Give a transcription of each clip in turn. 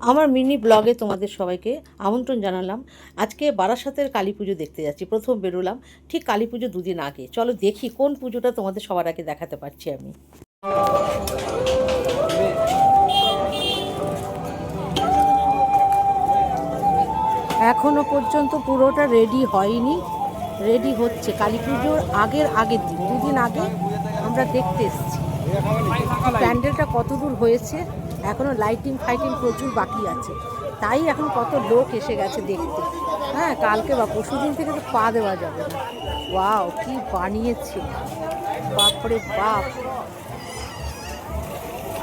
আমার মিনি ব্লগে তোমাদের সবাইকে আমন্ত্রণ জানালাম। আজকে বারাসাতের কালী পুজো দেখতে যাচ্ছি, প্রথম বেরোলাম। ঠিক কালী পুজো দুদিন আগে। চলো দেখি কোন পুজোটা তোমাদের সবার আগে দেখাতে পারছি আমি। এখনও পর্যন্ত পুরোটা রেডি হয়নি। রেডি হচ্ছে। কালী পুজোর আগের আগের দিন। দুদিন আগে আমরা দেখতে এসেছি। প্যান্ডেলটা কত দূর হয়েছে? এখনও লাইটিং ফাইটিং প্রচুর বাকি আছে। তাই এখন কত লোক এসে গেছে দেখতে। হ্যাঁ কালকে বা পরশু দিন থেকে তো পা দেওয়া যাবে না। ওয়াও কি বানিয়েছে। বাপরে বাপ।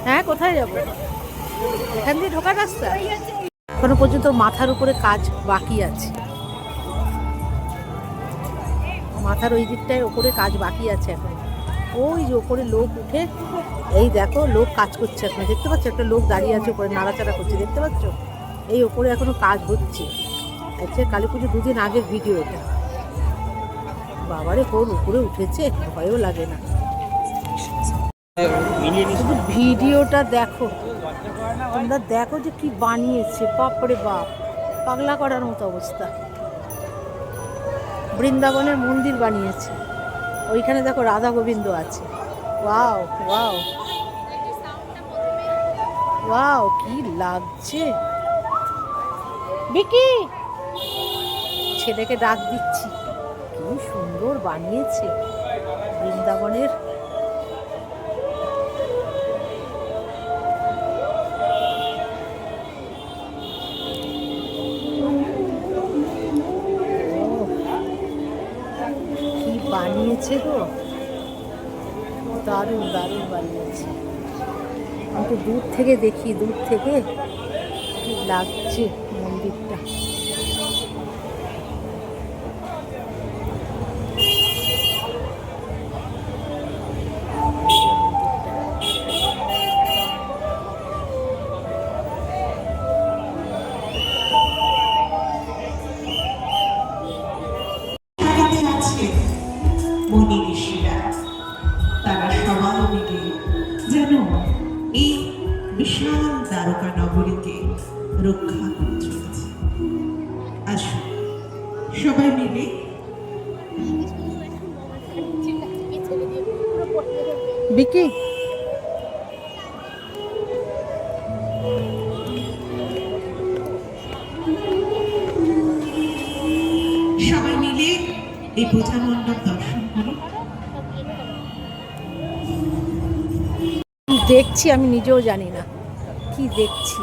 হ্যাঁ কোথায় যাব? এখান দিয়ে ঢোকার রাস্তা? এখনও পর্যন্ত মাথার উপরে কাজ বাকি আছে। মাথার ওই দিকটায় ওপরে কাজ বাকি আছে এখন। ওই যে ওপরে লোক উঠে, এই দেখো লোক কাজ করছে এখন। দেখতে পাচ্ছ? একটা লোক দাঁড়িয়ে আছে ওপরে নাড়াচাড়া করছে, দেখতে পাচ্ছ? এই ওপরে এখনও কাজ হচ্ছে। আচ্ছা কালী পুজো দুদিন আগের ভিডিও এটা। বাবারে, কোন উপরে উঠেছে? ভয়ও লাগে না। শুধু ভিডিওটা দেখো। তোমরা দেখো যে কি বানিয়েছে বাপরে বাপ। পাগলা করার মতো অবস্থা। বৃন্দাবনের মন্দির বানিয়েছে। ওইখানে দেখো রাধা গোবিন্দ আছে। Wow wow. ওয়াও, কি লাগছে। বিকি ছেলেকে ডাক দিচ্ছি। কি সুন্দর বানিয়েছে বৃন্দাবনের বানিয়েছে তো দারুণ দারুণ বানিয়েছে। আমি তো দূর থেকে দেখি দূর থেকে। লাগছে মন্দিরটা। বিশাল দ্বারকা নগরীকে রক্ষা করে চলেছে আসুন সবাই মিলে বিকি? সবাই মিলে এই পূজা মণ্ডপ দর্শন করুন। দেখছি আমি নিজেও জানি না। কি দেখছি?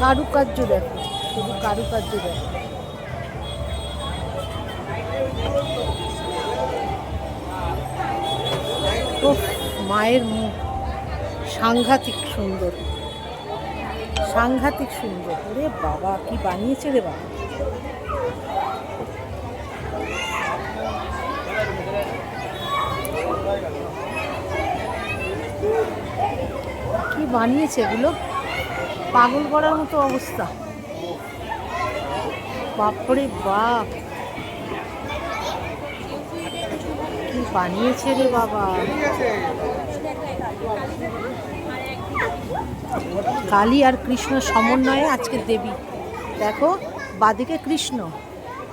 কারুকার্য দেখো, শুধু কারুকার্য দেখো। মায়ের মুখ। সাংঘাতিক সুন্দর। সাংঘাতিক সুন্দর। ওরে বাবা, কি বানিয়েছে রে বাবা। কি বানিয়েছে এগুলো? পাগল করার মতো অবস্থা। বাপরে বাপ। কি বানিয়েছে রে বাবা? কালী আর কৃষ্ণ সমন্বয়ে আজকে দেবী। দেখো, বাদিকে কৃষ্ণ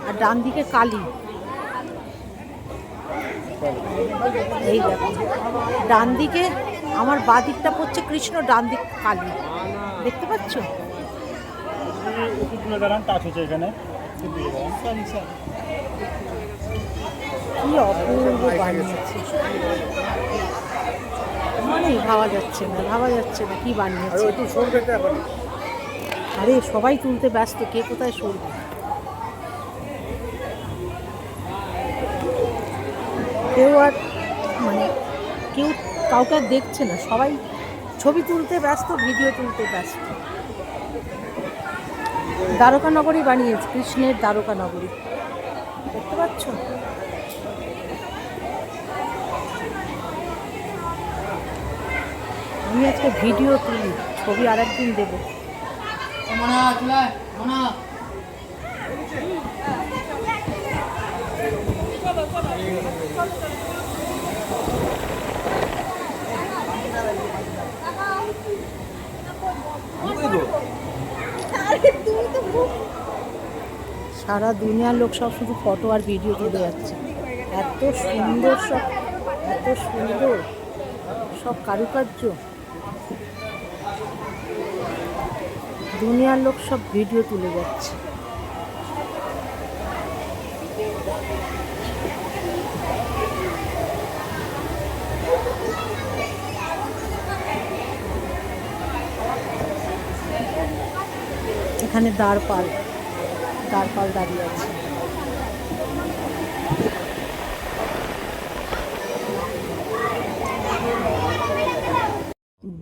আর ডান দিকে কালী। এই দেখো, ডান দিকে আমার বাঁ দিকটা পড়ছে কৃষ্ণ ডান দিক কালী। দেখতে পাচ্ছ? এখানে। কি অপূর্ব বানিয়েছে। মানে ভাবা যাচ্ছে না ভাবা যাচ্ছে না কি বানিয়েছে। একটু সরবে আরে সবাই তুলতে ব্যস্ত কে কোথায় সরবে? কেউ আর মানে কেউ কাউকে দেখছে না। সবাই ছবি তুলতে ব্যস্ত ভিডিও তুলতে ব্যস্ত। দ্বারকা নগরী বানিয়েছে, কৃষ্ণের দ্বারকা নগরী দেখতে পাচ্ছ? আমি আজকে ভিডিও তুলি, ছবি আর একদিন দেবো। সারা দুনিয়ার লোক সব শুধু ফটো আর ভিডিও তুলে যাচ্ছে। এত সুন্দর সব, এত সুন্দর সব কারুকার্য। দুনিয়ার লোক সব ভিডিও তুলে যাচ্ছে। এখানে দাঁড়পাল দাঁড়পাল দাঁড়িয়ে আছে।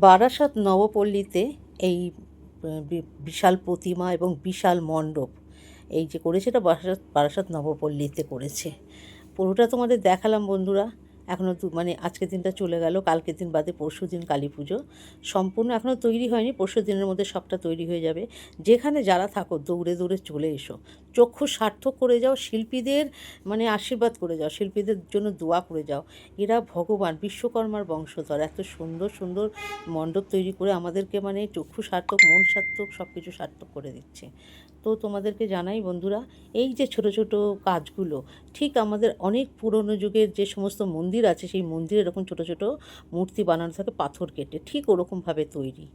বারাসাত নবপল্লীতে এই বিশাল প্রতিমা এবং বিশাল মণ্ডপ, এই যে করেছে এটা বারাসাত বারাসাত নবপল্লীতে করেছে। পুরোটা তোমাদের দেখালাম বন্ধুরা। এখনও মানে আজকের দিনটা চলে গেল, কালকের দিন বাদে পরশু দিন কালী পুজো। সম্পূর্ণ এখনও তৈরি হয়নি, পরশু দিনের মধ্যে সবটা তৈরি হয়ে যাবে। যেখানে যারা থাকো, দৌড়ে দৌড়ে চলে এসো। চক্ষু সার্থক করে যাও, শিল্পীদের মানে আশীর্বাদ করে যাও, শিল্পীদের জন্য দোয়া করে যাও। এরা ভগবান, বিশ্বকর্মার বংশধর। এত সুন্দর সুন্দর মণ্ডপ তৈরি করে আমাদেরকে মানে চক্ষু সার্থক, মন সার্থক সব কিছু সার্থক করে দিচ্ছে। তো তোমাদেরকে জানাই বন্ধুরা, এই যে ছোট ছোট কাজগুলো, ঠিক আমাদের অনেক পুরনো যুগের যে সমস্ত মন্দির আছে, সেই মন্দিরে এরকম ছোট ছোট মূর্তি বানানো থাকে, পাথর কেটে, ঠিক ওরকমভাবে তৈরি,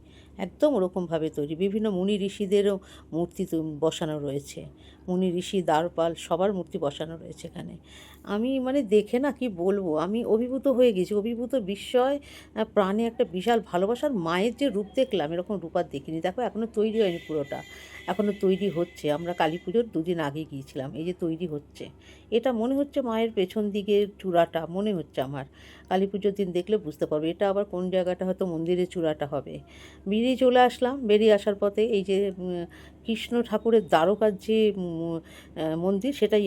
একদম ওরকমভাবে তৈরি। বিভিন্ন মুনি ঋষিদেরও মূর্তি বসানো রয়েছে। মুনি ঋষি দ্বারপাল সবার মূর্তি বসানো রয়েছে এখানে। আমি মানে দেখে না কি বলব? আমি অভিভূত হয়ে গেছি। অভিভূত বিস্ময় প্রাণে একটা বিশাল ভালোবাসার মায়ের যে রূপ দেখলাম, এরকম রূপ আর দেখিনি। দেখো এখনও তৈরি হয়নি পুরোটা। এখনও তৈরি হচ্ছে। আমরা কালী পুজোর দুদিন আগে গিয়েছিলাম। এই যে তৈরি হচ্ছে। এটা মনে হচ্ছে মায়ের পেছন দিকের চূড়াটা, মনে হচ্ছে আমার। কালী পুজোর দিন দেখলে বুঝতে পারবে এটা আবার কোন জায়গাটা হয়তো মন্দিরের চূড়াটা হবে। বেরিয়ে চলে আসলাম। বেরিয়ে আসার পথে এই যে কৃষ্ণ ঠাকুরের দ্বারকার যে মন্দির সেটাই